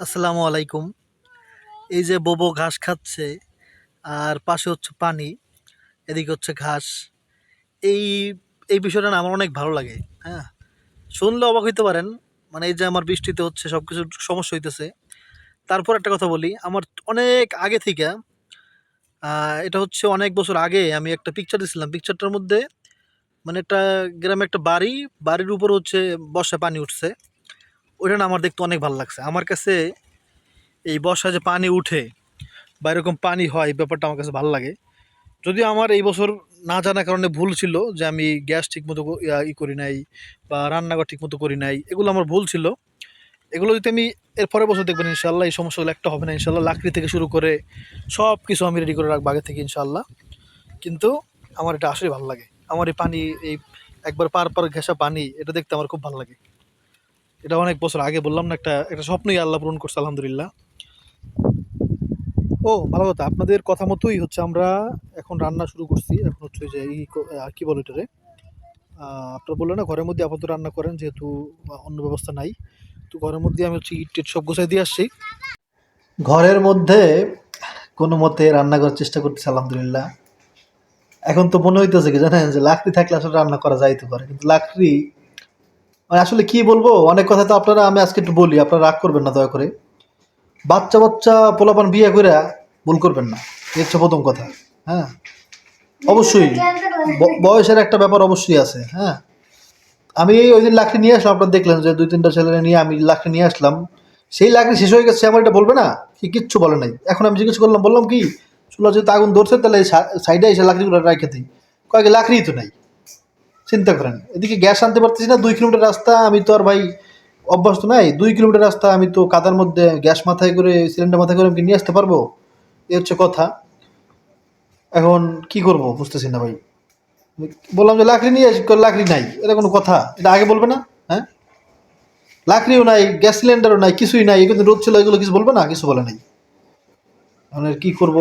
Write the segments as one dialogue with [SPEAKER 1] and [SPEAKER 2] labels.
[SPEAKER 1] আসসালামু আলাইকুম। এই যে বোবো ঘাস খাচ্ছে, আর পাশে হচ্ছে পানি, এদিকে হচ্ছে ঘাস। এই এই বিষয়টা আমার অনেক ভালো লাগে হ্যাঁ। শুনলে অবাক হইতে পারেন মানে এই যে আমার বৃষ্টিতে হচ্ছে সব কিছু সমস্যা হইতেছে। তারপর একটা কথা বলি, আমার অনেক আগে থেকে এটা হচ্ছে অনেক বছর আগে আমি একটা পিকচার দিছিলাম। পিকচারটার মধ্যে মানে একটা গ্রামে একটা বাড়ি, বাড়ির উপর হচ্ছে বর্ষায় পানি উঠছে। ওইটা না আমার দেখতে অনেক ভালো লাগছে। আমার কাছে এই বর্ষায় যে পানি উঠে বা এরকম পানি হয়, এই ব্যাপারটা আমার কাছে ভালো লাগে। যদিও আমার এই বছর না জানার কারণে ভুল ছিল যে আমি গ্যাস ঠিকমতো ই করি নাই বা রান্নাঘর ঠিকমতো করি নাই, এগুলো আমার ভুল ছিল। এগুলো যদি আমি এর পরের বছর দেখবেন ইনশাল্লাহ এই সমস্যাগুলো একটা হবে না ইনশাল্লাহ লাকড়ি থেকে শুরু করে সব কিছু আমি রেডি করে রাখব আগে থেকে ইনশাল্লাহ কিন্তু আমার এটা আসলে ভালো লাগে। আমার এই পানি, এই একবার পার পার ঘেঁষা পানি, এটা দেখতে আমার খুব ভালো লাগে। এটা অনেক বছর আগে বললাম না, একটা একটা স্বপ্নই আল্লাহ পূরণ করছে, আলহামদুলিল্লাহ। ও, ভালো কথা। আপনাদের কথা মতোই হচ্ছে, আমরা এখন রান্না শুরু করছি। এখন হচ্ছে যে ই ক- বলে এটারে আপনারা বললেন না, ঘরের মধ্যে আপাতত রান্না করেন, যেহেতু অন্য ব্যবস্থা নাই। তো ঘরের মধ্যে আমি হচ্ছে ইট সব গোছাই দিয়ে আসছি। ঘরের মধ্যে কোনো মতে রান্না করার চেষ্টা করতেছি, আলহামদুলিল্লাহ। এখন তো মনে হইতেছে কি জানেন, যে লাকড়ি থাকলে আসলে রান্না করা যাইতে পারে, কিন্তু লাকড়ি মানে আসলে কি বলব? অনেক কথা তো আপনারা, আমি আজকে একটু বলি, আপনারা রাগ করবেন না, দয়া করে। বাচ্চা বাচ্চা পোলাপান বিয়ে করে ভুল করবেন না হচ্ছে প্রথম কথা হ্যাঁ? অবশ্যই বয়সের একটা ব্যাপার অবশ্যই আছে হ্যাঁ? আমি ওই দিন লাকড়ি নিয়ে আসলাম, আপনারা দেখলেন যে দুই, তিনটা ছেলে নিয়ে আমি লাকড়ি নিয়ে আসলাম। সেই লাকড়ি শেষ হয়ে গেছে, আমার এটা বলবে না? কি কিচ্ছু বলে নাই। এখন আমি জিজ্ঞেস করলাম, বললাম কি, চুলা যেহেতু আগুন ধরছে, তাহলে সাইডে এসে লাকড়িগুলো রাখে দিই। কয়েক লাকড়ি তো নাই। চিন্তা করেন। এদিকে গ্যাস আনতে পারতেছি না, দুই কিলোমিটার রাস্তা, আমি তো আর ভাই অভ্যস্ত নাই। দুই কিলোমিটার রাস্তা, আমি তো কাদার মধ্যে গ্যাস মাথায় করে, সিলিন্ডার মাথায় করে আমি নিয়ে আসতে পারব? এ হচ্ছে কথা। এখন কি করব বুঝতেছি না ভাই। বললাম যে লাকড়ি নিয়ে লাকড়ি নাই, এটা কোনো কথা। এটা আগে বলবে না? হ্যাঁ? লাকড়িও নাই, গ্যাস সিলিন্ডারও নাই, কিছুই নাই কিন্তু রোদ ছিল, এগুলো কিছু বলবে না? কিছু বলে নাই। এখন কি করব?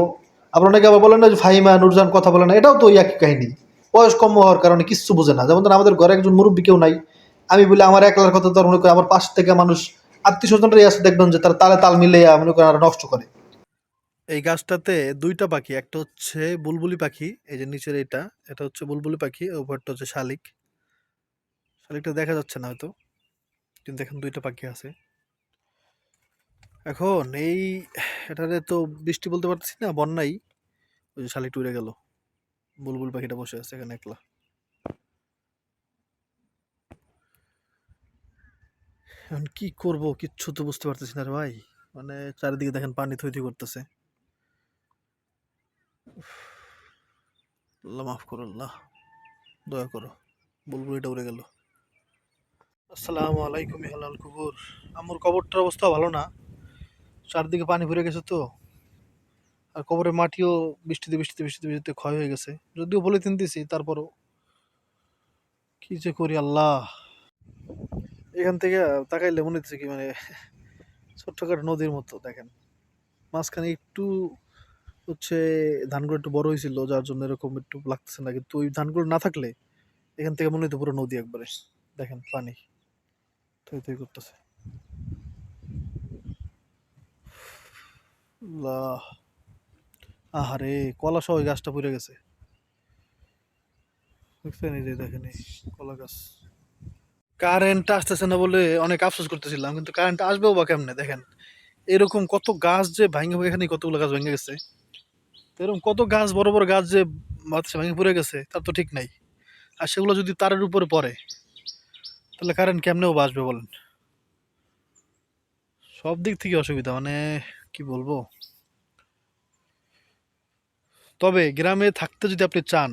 [SPEAKER 1] আবার অনেকে আবার বলেন না যে ফাহিমা, নুরজান কথা বলে না, এটাও তো ওই একই কাহিনী। বয়স কম হওয়ার কারণে কিচ্ছু বোঝে না। যেমন ধরেন আমাদের ঘরে একজন মুরব্বী কেউ নাই, আমি বলি আমার একলার কথা তো মনে করি, আমার পাশ থেকে মানুষ আত্মীয় স্বজনরাই আছে দেখবেন যে তারা তালে তাল মিলে মনে করেন আর নষ্ট করে। এই গাছটাতে দুইটা পাখি, একটা হচ্ছে বুলবুলি পাখি, এই যে নিচের এটা এটা হচ্ছে বুলবুলি পাখি উপরটা হচ্ছে শালিক। শালিকটা দেখা যাচ্ছে না হয়তো, কিন্তু এখন দুইটা পাখি আছে। এখন এই এটাতে তো বৃষ্টি বলতে পারতেছি না, বন্যাই, ওই যে শালিকটা উড়ে গেল। বুলবুল পাখিটা বসে আছে এখানে একলা। এখন কি করব, কিচ্ছু তো বুঝতে পারতেছি না রে ভাই। মানে চারিদিকে দেখেন পানি থই থই করতেছে। আল্লাহ মাফ করো, আল্লাহ। দয়া করো বুলবুলিটা উড়ে গেল। আসসালামু আলাইকুম হালাল কুকুর আমার কবরটার অবস্থা ভালো না। চারদিকে পানি ভরে গেছে তো। আর কবরের মাটিও বৃষ্টিতে বৃষ্টিতে বৃষ্টিতে বৃষ্টিতে ক্ষয় হয়ে গেছে। যদিও বলে তিন দিছি, তারপরও কি যে করি আল্লাহ। এখান থেকে তাকাইলে মনে হচ্ছে কি মানে ছোট্টখাটো নদীর মতো, দেখেন। মাঝখানে একটু হচ্ছে ধানগুলো একটু বড় হয়েছিল, যার জন্য এরকম একটু লাগতেছে না। কিন্তু ওই ধানগুলো না থাকলে এখান থেকে মনে হতো পুরো নদী একবারে। দেখেন পানি, থই থই করতেছে। আল্লাহ। আহারে কলা সহ ওই গাছটা পড়ে গেছে। দেখছেন এই কলা গাছ। কারেন্ট আসতেছে না বলে অনেক আফসোস করতেছিলাম, কিন্তু কারেন্ট আসবেও বা কেমনে? দেখেন, এরকম কত গাছ যে ভাঙে এখানে কতগুলো গাছ ভেঙে গেছে। এরকম কত গাছ, বড় বড় গাছ যে বাতাসে ভেঙে পড়ে গেছে, তার তো ঠিক নাই। আর সেগুলো যদি তারের উপরে পড়ে, তাহলে কারেন্ট কেমনেও বাঁচবে বলেন? সব দিক থেকে অসুবিধা মানে কি বলব? তবে গ্রামে থাকতে যদি আপনি চান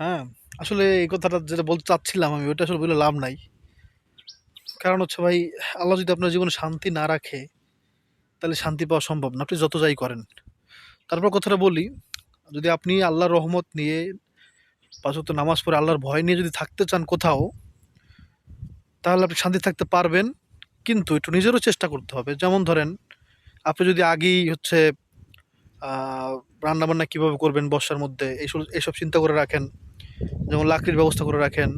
[SPEAKER 1] হ্যাঁ আসলে এই কথাটা যেটা বলতে চাচ্ছিলাম আমি, ওইটা আসলে বলে লাভ নাই। কারণ হচ্ছে ভাই, আল্লাহ যদি আপনার জীবনে শান্তি না রাখে, তাহলে শান্তি পাওয়া সম্ভব না, আপনি যত যাই করেন। তারপর কথাটা বলি, যদি আপনি আল্লাহর রহমত নিয়ে পাঁচত নামাজ পড়ে আল্লাহর ভয় নিয়ে যদি থাকতে চান কোথাও, তাহলে আপনি শান্তি থাকতে পারবেন, কিন্তু একটু নিজেরও চেষ্টা করতে হবে। যেমন ধরেন, আপনি যদি আগেই হচ্ছে রান্না বান্না কীভাবে করবেন বর্ষার মধ্যে? এইসব এইসব চিন্তা করে রাখেন। যেমন লাকড়ির ব্যবস্থা করে রাখেন।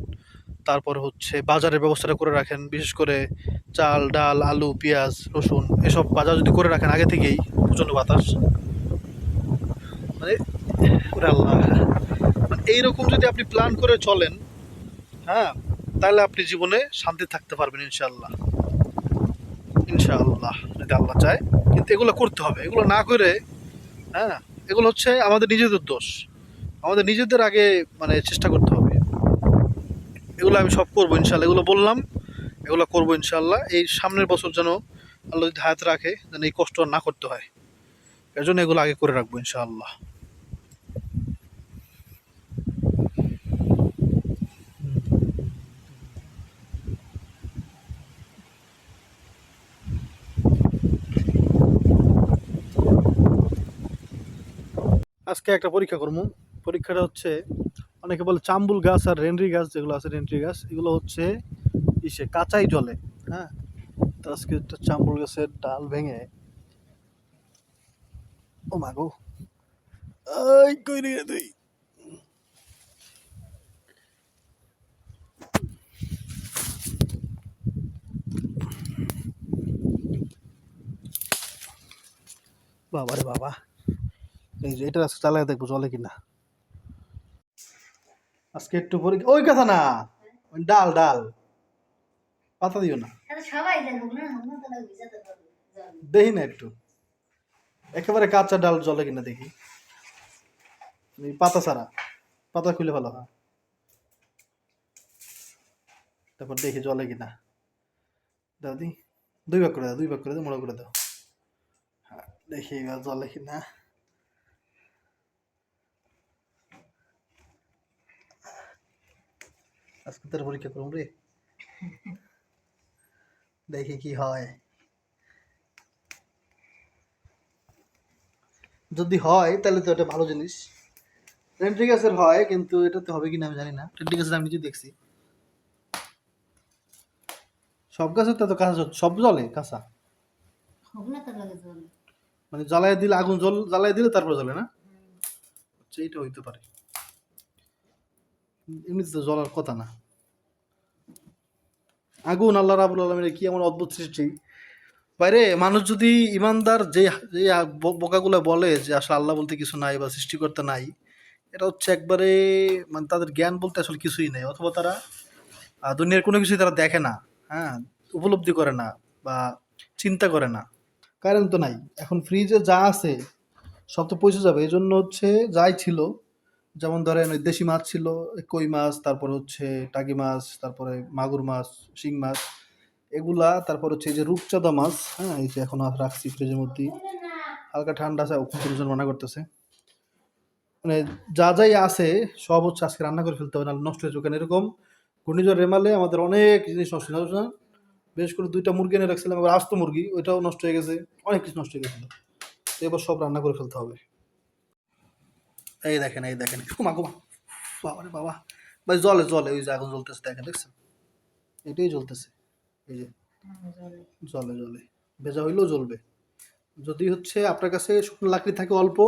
[SPEAKER 1] তারপর হচ্ছে বাজারের ব্যবস্থাটা করে রাখেন। বিশেষ করে চাল, ডাল, আলু, পেঁয়াজ, রসুন এসব বাজার যদি করে রাখেন আগে থেকেই প্রচণ্ড বাতাস। মানে আল্লাহ। মানে এইরকম যদি আপনি প্ল্যান করে চলেন হ্যাঁ তাহলে আপনি জীবনে শান্তি থাকতে পারবেন ইনশাল্লাহ ইনশাআল্লাহ, যদি আল্লাহ চায়। কিন্তু এগুলো করতে হবে। এগুলো না করে হ্যাঁ এগুলো হচ্ছে আমাদের নিজেদের দোষ। আমাদের নিজেদের আগে মানে চেষ্টা করতে হবে। এগুলো আমি সব করব, ইনশাল্লাহ। এগুলো বললাম, এগুলো করব, ইনশাল্লাহ। এই সামনের বছর যেন আল্লাহ যদি হায়াত রাখে, যেন এই কষ্ট আর না করতে হয়। এর জন্য এগুলো আগে করে রাখব ইনশাআল্লাহ আজকে একটা পরীক্ষা করব পরীক্ষাটা হচ্ছে, অনেকে বলে চাম্বুল গাছ আর রেনরি গাছ যেগুলো আছে, রেনরি গাছ, এগুলো হচ্ছে ইসে কাঁচাই জলে হ্যাঁ? তো আজকে একটা চাম্বুল গাছের ডাল ভেঙে, ও মাগো তুই বাবা রে বাবা। এই যে এটা আজকে চালায় দেখব চলে কিনা। আজকে একটু পরে ওই কথা না ডাল ডাল। পাতা দিও না। দেখি না একটু। একেবারে কাঁচা ডাল জলে কিনা দেখি। পাতা ছাড়া পাতা খুলে ভালো হয়। তারপর দেখি জলে কিনা। দাদি দুই ভাগ করে দাও দুই ভাগ করে দাও মোড়া করে দাও। হ্যাঁ, দেখি এবার জলে কিনা। আজকে তোর পরীক্ষা করুন রে। দেখি কি হয়। যদি হয় তাহলে তো এটা ভালো জিনিস। রেন্ট্রি গাছের হয় কিন্তু এটাতে হবে কিনা আমি জানি না। রেন্ট্রি গাছের আমি নিজে দেখছি। সব গাছের তো কাঁচা জল- সব জলে কাঁচা? মানে জ্বালায় দিলে আগুন জল জ্বালায় দিলে তারপর জ্বলে না? আচ্ছা এইটা হইতে পারে। এমনিতে তো জ্বলার কথা না। আগুন আল্লাহ রাবুল আলমের কি এমন অদ্ভুত সৃষ্টি। বাইরে মানুষ যদি ইমানদার যে যে বোকাগুলো বলে যে আসলে আল্লাহ বলতে কিছু নাই বা সৃষ্টিকর্তা নাই, এটা হচ্ছে একবারে মানে তাদের জ্ঞান বলতে আসলে কিছুই নেই। অথবা তারা দুনিয়ার কোনো কিছুই তারা দেখে না হ্যাঁ উপলব্ধি করে না বা চিন্তা করে না। কারেন্ট তো নাই। এখন ফ্রিজে যা আছে, সব তো পৌঁছে যাবে। এই জন্য হচ্ছে যাই ছিল যেমন ধরেন দেশি মাছ ছিল, কই মাছ, তারপরে হচ্ছে টাকি মাছ, তারপরে মাগুর মাছ, শিং মাছ, এগুলা, তারপর হচ্ছে এই যে রূপচাঁদা মাছ হ্যাঁ এই যে এখন রাখছি ফ্রিজের মধ্যে হালকা ঠান্ডা আছে, ওখানে মানা করতেছে। মানে যা যাই আছে, সব হচ্ছে আজকে রান্না করে ফেলতে হবে না নষ্ট হয়ে কারণ এরকম ঘূর্ণিঝড় রেমালে আমাদের অনেক জিনিস নষ্ট হয়ে যাবে বিশেষ করে দুইটা মুরগি এনে রাখছিলাম এবার আস্ত মুরগি, ওইটাও নষ্ট হয়ে গেছে, অনেক কিছু নষ্ট হয়ে গেছিল। এবার সব রান্না করে ফেলতে হবে। এই দেখেন এই দেখেন। ঘুমা ঘুমা। বাবা রে বাবা। ভাই, জলে জলে, ওই যে আগুন জ্বলতেছে, দেখেন, দেখছেন? এটাই জ্বলতেছে। এই যে জলে জলে। ভেজা হইলেও জ্বলবে। যদি হচ্ছে আপনার কাছে শুকনো লাকড়ি থাকে অল্প,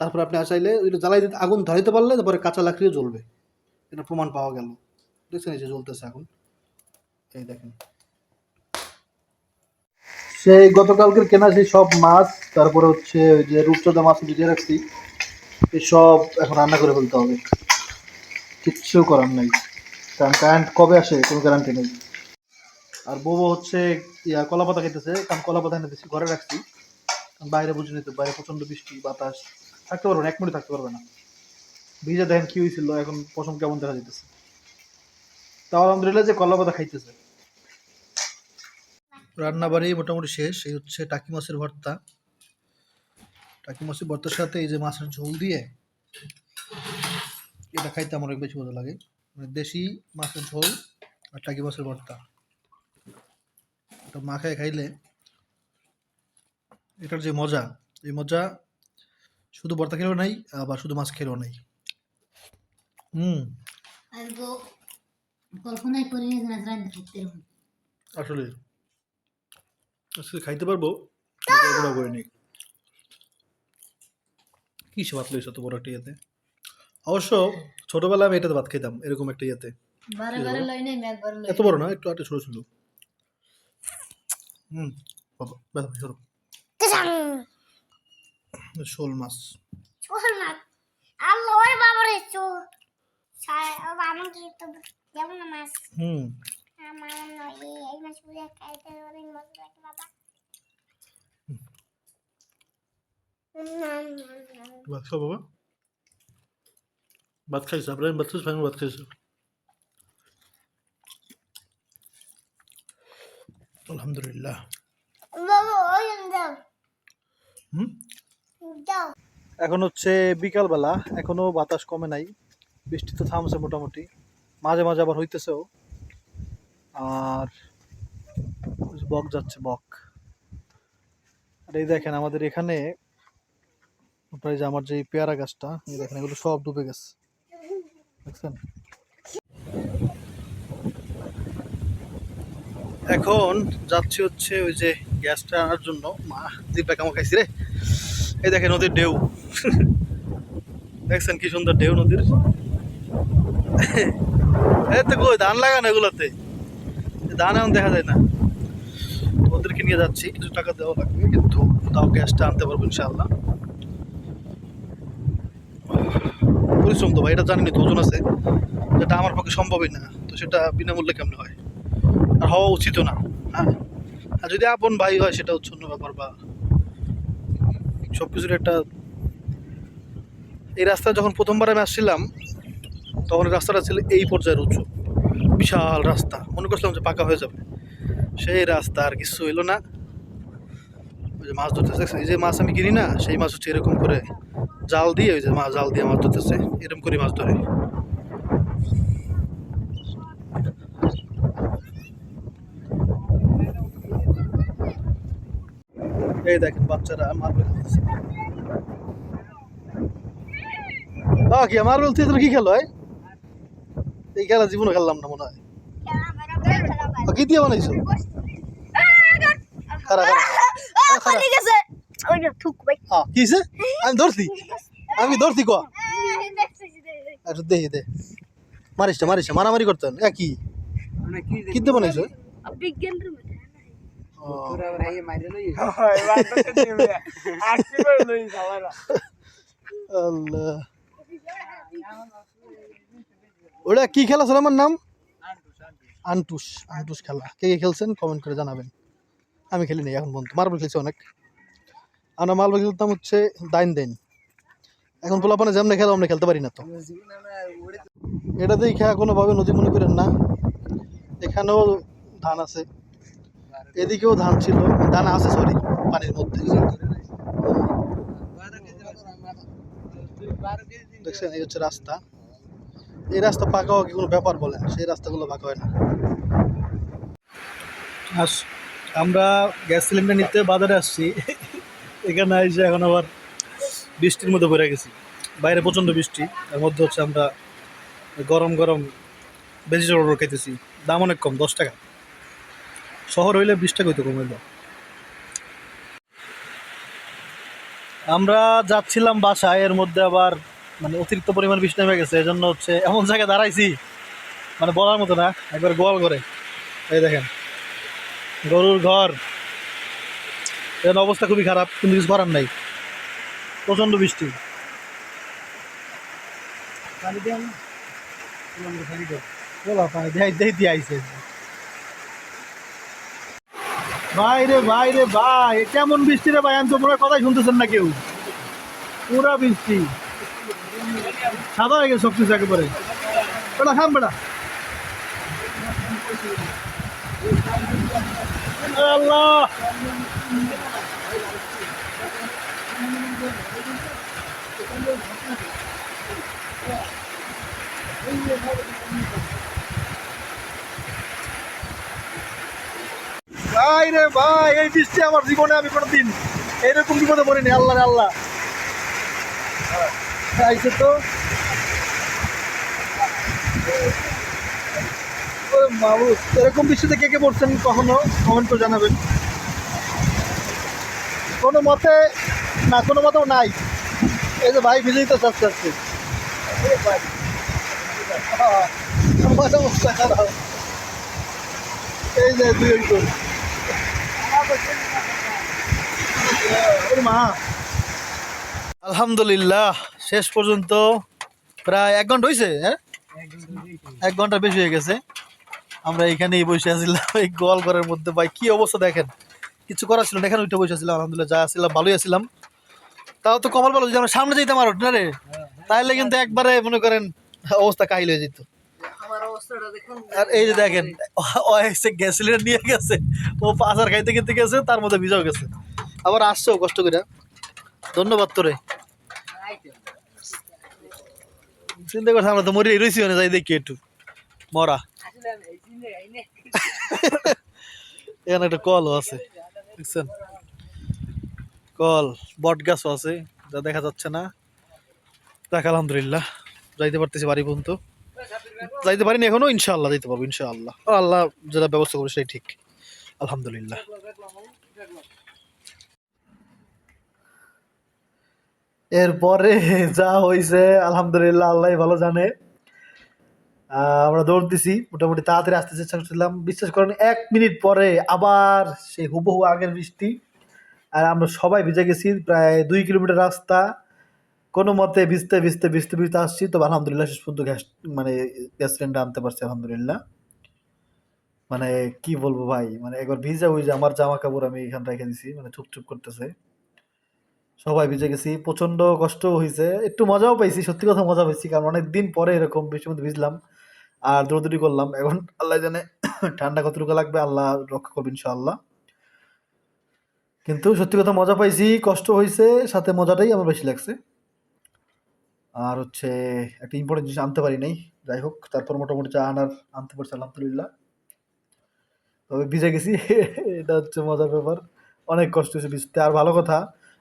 [SPEAKER 1] তারপর আপনি চাইলে ওইটা জ্বালাই দিতে আগুন ধরাইতে পারলে তারপরে কাঁচা লাকড়িও জ্বলবে। এটা প্রমাণ পাওয়া গেল। দেখছেন এই যে জ্বলতেছে এখন এই দেখেন। সেই গতকালকের কেনা সেই সব মাছ, তারপরে হচ্ছে ওই যে রূপচাঁদা মাছ ভিজিয়ে রাখছি। সব এখন রান্না করে ফেলতে হবে। কিচ্ছু করার নাই। কারণ কারেন্ট কবে আসে কোনো গ্যারান্টি নেই। আর বউ হচ্ছে ইয়া কলা পাতা খেতেছে, কারণ কলা পাতা এনে ঘরে রাখছি। বাইরে বুঝে নিতে বাইরে প্রচণ্ড বৃষ্টি, বাতাস, থাকতে পারবে না, এক মিনিট থাকতে পারবে না। ভিজে দেখেন কি হয়েছিল, এখন পশম কেমন দেখা যেতেছে তাও আলহামদুলিল্লাহ যে কলা পাতা খাইতেছে। রান্নাবাড়ি মোটামুটি শেষ, এই হচ্ছে টাকি মাছের ভর্তা। টাকি মাছের ভর্তার সাথে এই যে মাছের ঝোল দিয়ে এটা খাইতে আমার অনেক বেশি মজা লাগে। মানে দেশি মাছের ঝোল আর টাকি মাছের ভর্তা এটা মাখায় খাইলে এটার যে মজা এই মজা শুধু ভর্তা খেলেও নাই আবার শুধু মাছ খেলেও নাই। হুম।
[SPEAKER 2] কল্পনাই এরকম।
[SPEAKER 1] আসলে খাইতে পারব বড় করে নেই। কি সে ভাত লইছ তো বড় একটা ইয়েতে? অবশ্য ছোটবেলায় আমি এটাতে ভাত খেতাম এরকম একটা ইয়েতে। এত বড় না একটু আটে ছোট ছিল হুম বাবা ব্যথা সরো। শোল মাছ।
[SPEAKER 3] আল্লাহ ওই তো যেমন
[SPEAKER 1] হুম।
[SPEAKER 3] আমার নয় এই এই মাছ পুরো খাইতে অনেক মজা লাগে বাবা না, না, না।
[SPEAKER 1] ভাত খাও বাবা? ভাত খাইছো? আপনার ভাত খাইছো? ভাত খাইছো? আলহামদুলিল্লাহ।
[SPEAKER 3] বাবা ওই দাও।
[SPEAKER 1] হুম?
[SPEAKER 3] দাও।
[SPEAKER 1] এখন হচ্ছে বিকালবেলা এখনও বাতাস কমে নাই। বৃষ্টি তো থামছে মোটামুটি। মাঝে মাঝে আবার হইতেছেও। আর বক যাচ্ছে বক। আর এই দেখেন আমাদের এখানে প্রায় যে আমার যে পেয়ারা গাছটা দেখেন, এগুলো সব ডুবে গেছে। দেখছেন? এখন যাচ্ছি হচ্ছে ওই যে গ্যাসটা আনার জন্য। মা দিব্যা কেমন খাইছি রে। এই দেখেন নদীর ঢেউ। দেখছেন কি সুন্দর ঢেউ নদীর? এই তো কই, ধান লাগানো এগুলোতে? ধান এখন দেখা যায় না। ওদেরকে নিয়ে যাচ্ছি, কিছু টাকা দেওয়া লাগবে, কিন্তু তাও গ্যাসটা আনতে পারব ইনশাআল্লাহ। পরিশ্রম তো ভাই এটা জানি তো ওজন আছে, যেটা আমার পক্ষে সম্ভবই না, তো সেটা বিনামূল্যে কেমন হয়? আর হওয়া উচিত না হ্যাঁ? আর যদি আপন ভাই হয় সেটা হচ্ছে অন্য ব্যাপার বা সব কিছুর একটা এই রাস্তায় যখন প্রথমবার আমি আসছিলাম, তখন রাস্তাটা ছিল এই পর্যায়ের উঁচু বিশাল রাস্তা, মনে করছিলাম যে পাকা হয়ে যাবে। সেই রাস্তা আর কিছু হইল না। ওই যে মাছ ধরতেছে, এই যে মাছ আমি কিনি না, সেই মাছ হচ্ছে এরকম করে জাল দিয়ে ওই যে মাছ জাল দিয়ে মাছ ধরতেছে এরকম করে মাছ ধরে। এই দেখেন বাচ্চারা মার্বেল খেলতেছে বাহ কি মার্বেল তোর কি খেলো হয় এই খেলা জীবনে খেললাম না মনে হয়। কি দিয়ে বানাইছো? খারা খারা।
[SPEAKER 3] যে থুক ভাই
[SPEAKER 1] হ্যাঁ কি আমি ধরছি। আমি ধরছি ক? আচ্ছা দে দে মারিস না মারিস না, মারামারি করতে হবে না। এ কি? কি বানাইছো?
[SPEAKER 3] বিজ্ঞান রুম
[SPEAKER 1] ওটা কি খেলা ছিল আমার নাম? আন্টুস আন্টুস খেলা। কে কে খেলছেন? কমেন্ট করে জানাবেন। আমি খেলি নাই এখন বন্ধু মার্বেল খেলছি অনেক। আমরা মার্বেল খেলতাম হচ্ছে দাইন দেন এখন পোলাপানে যেমন খেলা, আমরা খেলতে পারি না তো। এটা দেখে কোনোভাবে নদী মনে করেন না। এখানেও ধান আছে। এদিকেও ধান ছিল। ধান আছে সরি পানির মধ্যে। দেখছেন, এই হচ্ছে রাস্তা। এই রাস্তা পাকা হওয়া কি কোনো ব্যাপার বলেন? সেই রাস্তাগুলো পাকা হয় না। আমরা গ্যাস সিলিন্ডার নিতে বাজারে আসছি। এখানে এসে এখন আবার বৃষ্টির মধ্যে পড়ে গেছি। বাইরে প্রচণ্ড বৃষ্টি, এর মধ্যে হচ্ছে আমরা গরম গরম ভেজিটেবল খাইতেছি। দাম অনেক কম, দশ টাকা। শহর হইলে বিশ টাকা হইতো কম আমরা যাচ্ছিলাম বাসায়, এর মধ্যে আবার মানে অতিরিক্ত পরিমাণ বৃষ্টি নেমে গেছে এই জন্য হচ্ছে এমন জায়গায় দাঁড়াইছি। মানে বলার মতো না, একবার গোয়াল করে এই দেখেন, গরুর ঘর। এর অবস্থা খুবই খারাপ কিন্তু কিছু করার নাই। প্রচণ্ড বৃষ্টি। দিয়ে আইছে ভাই কেমন বৃষ্টি রে ভাই? আমি তো মনে কথাই শুনতেছেন না কেউ। পুরা বৃষ্টি। সাদা হয়ে গেছে সব কিছু একেবারে। বেটা খাম বেটা। আল্লাহ! ভাই রে ভাই এই বৃষ্টি আমার জীবনে আমি কোনোদিন এইরকম বিপদে পড়িনি আল্লাহ রে আল্লাহ। আইসে তো। মাবুদ, এরকম বৃষ্টিতে কে কে পড়ছেন কখনো? কমেন্ট করে জানাবেন। কোনো মতে না কোনো মতেও নাই। এই যে ভাই ভিজেই তো এই যে দুই মা। আলহামদুলিল্লাহ, শেষ পর্যন্ত প্রায় এক ঘণ্টা হয়েছে হ্যাঁ? এক ঘণ্টা বেশি হয়ে গেছে। আমরা এখানেই বসে আছিলাম এই গোয়াল ঘরের মধ্যে। ভাই, কি অবস্থা দেখেন? কিছু করার ছিল না, এখানে উঠে বসে আছিলাম, আলহামদুলিল্লাহ, যা ছিলাম, ভালোই আছিলাম। তাও তো কমাল ভালো যদি আমরা সামনে যেতাম আর না রে? তাহলে কিন্তু একবারে মনে করেন অবস্থা কাহিল হয়ে যেত। আর এই যে দেখেন গ্যাস সিলিন্ডার নিয়ে গেছে। ও পাচার খাইতে খেতে গেছে তার মধ্যে ভিজাও গেছে। আবার আসছেও কষ্ট করে। ধন্যবাদ তোরে। চিন্তা করছে আমরা তো মরি রয়েছি না যাই দেখি একটু। মরা। এখানে একটা কলও আছে দেখছেন? কল, বট গাছও আছে, যা দেখা যাচ্ছে না। দেখ, আলহামদুলিল্লাহ, যাইতে পারতেছি বাড়ি পর্যন্ত। যাইতে পারিনি এখনও, ইনশাআল্লাহ যাইতে পারব, ইনশাআল্লাহ। আল্লাহ যেটা ব্যবস্থা করে সেটাই ঠিক, আলহামদুলিল্লাহ। এরপরে যা হয়েছে আলহামদুলিল্লাহ, আল্লাহ ভালো জানে। আমরা দৌড় দিছি, মোটামুটি তাড়াতাড়ি আসতে চেষ্টা করছিলাম। বিশ্বাস করেন, এক মিনিট পরে আবার সেই হুবহু আগের বৃষ্টি আর আমরা সবাই ভিজে গেছি, প্রায় দুই কিলোমিটার রাস্তা। কোনো মতে ভিজতে ভিজতে ভিজতে ভিজতে আসছি তো আলহামদুলিল্লাহ শেষ পর্যন্ত গ্যাস মানে গ্যাস সিলিন্ডার আনতে পারছি, আলহামদুলিল্লাহ। মানে কি বলব ভাই মানে একবার ভিজা ওই যে আমার জামা কাপড় আমি এখানে রেখে দিছি মানে চুপ চুপ করতেছে। সবাই ভিজে গেছি প্রচণ্ড কষ্ট হয়েছে একটু মজাও পাইছি, সত্যি কথা মজা পাইছি, কারণ অনেক দিন পরে এরকম বৃষ্টির মধ্যে ভিজলাম আর দৌড়দৌড়ি করলাম। এখন আল্লাহ জানে ঠান্ডা কতটুকু লাগবে, আল্লাহ রক্ষা করবে ইনশাআল্লাহ। কিন্তু সত্যি কথা মজা পাইছি, কষ্ট হয়েছে সাথে মজাটাই আমার বেশি লাগছে। আর হচ্ছে একটা ইম্পর্টেন্ট জিনিস আনতে পারি নাই। যাই হোক, তারপর মোটামুটি চা আনার, আনতে পারছি, আলহামদুলিল্লাহ। তবে ভিজে গেছি, এটা হচ্ছে মজার ব্যাপার। অনেক কষ্ট হয়েছে ভিজতে। আর ভালো কথা,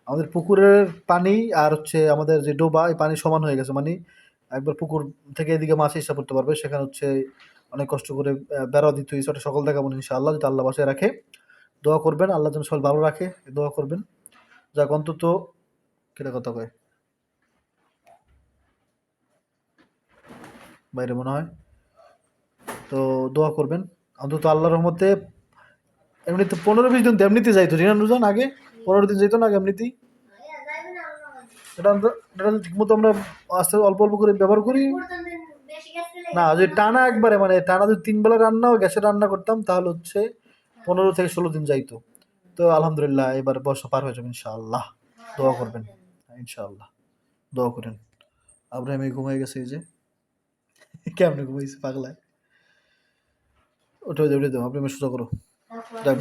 [SPEAKER 1] আমাদের পুকুরের পানি আর হচ্ছে আমাদের যে ডোবা, এই পানি সমান হয়ে গেছে। মানে একবার পুকুর থেকে এদিকে মাছ হিসাব করতে পারবে। সেখানে হচ্ছে অনেক কষ্ট করে বেড়া দিতে হয়েছে। ওটা সকল দেখাবো ইনশাআল্লাহ, যদি আল্লাহ বাসায় রাখে। দোয়া করবেন, আল্লাহ যেন সবাই ভালো রাখে, দোয়া করবেন। যাক, অন্তত কেটে কথা কয়। বাইরে মনে হয়। তো দোয়া করবেন। অন্তত আল্লাহর রহমতে এমনিতে পনেরো বিশ দিন এমনিতে যাইতো রিনানুজন আগে, পনেরো দিন যাইতো না এমনিতেই? এটা এটা ঠিক মতো আমরা আস্তে অল্প অল্প করে ব্যবহার করি। না যদি টানা একবারে মানে টানা যদি তিন বেলা রান্না গ্যাসে রান্না করতাম, তাহলে হচ্ছে পনেরো থেকে ষোলো দিন যাইতো। তো আলহামদুলিল্লাহ, এবার বর্ষা পার হয়ে যাবে ইনশাআল্লাহ। দোয়া করবেন, ইনশাআল্লাহ। দোয়া করেন। আপনি আমি ঘুমাই গেছে এই যে। কেমনে ঘুমাইছি পাগলায় ওটা উঠে দেবো আপনি সোজা করো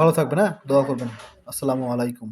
[SPEAKER 1] ভালো থাকবেন হ্যাঁ? দোয়া করবেন। আসসালামু আলাইকুম।